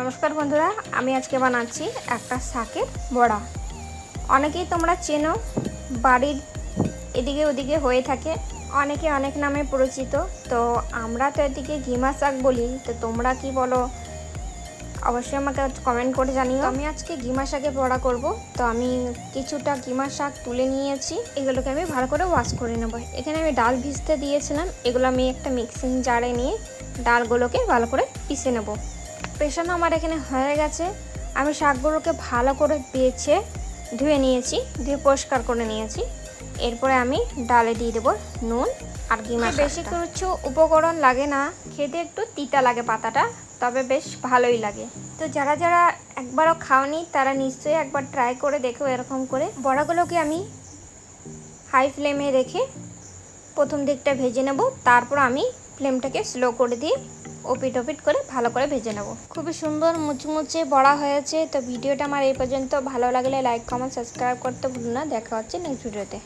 নমস্কার বন্ধুরা, আমি আজকে বানাচ্ছি একটা শাকের বড়া। অনেকেই তোমরা চেনো, বাড়ির এদিকে ওদিকে হয়ে থাকে। অনেকে অনেক নামে পরিচিত। তো আমরা তো এদিকে ঘিমা শাক বলি, তো তোমরা কি বলো? অবশ্যই আমাকে কমেন্ট করে জানিও। আমি আজকে ঘিমা শাকে বড়া করব। তো আমি কিছুটা ঘিমা শাক তুলে নিয়েছি। এগুলোকে আমি ভালো করে ওয়াশ করে নেব। এখানে আমি ডাল ভিজতে দিয়েছিলাম। এগুলো আমি একটা মিক্সিং জারে নিয়ে ডালগুলোকে ভালো করে পিষে নেব। পেশানো আমার এখানে হয়ে গেছে। আমি শাকগুলোকে ভালো করে বেছে ধুয়ে নিয়েছি ধুয়ে পরিষ্কার করে নিয়েছি। এরপরে আমি ডালে দিয়ে দেবো নুন আর গিমা বেশি কিছু উপকরণ লাগে না খেতে একটু তিতা লাগে পাতাটা তবে বেশ ভালোই লাগে। তো যারা যারা একবারও খাওনি তারা নিশ্চয়ই একবার ট্রাই করে দেখো এরকম করে। বড়াগুলোকে আমি হাই ফ্লেমে রেখে প্রথম দিকটা ভেজে নেব তারপর আমি ফ্লেমটাকে স্লো করে দিয়ে ওপিট ওপিট করে ভালো করে ভেজে নেব। খুবই সুন্দর মুচমুচে বড়া হয়েছে, তো ভিডিওটা আমার এই পর্যন্ত। ভালো লাগলে লাইক কমেন্ট সাবস্ক্রাইব করতে ভুলুন না। দেখা হচ্ছে নেক্সট ভিডিওতে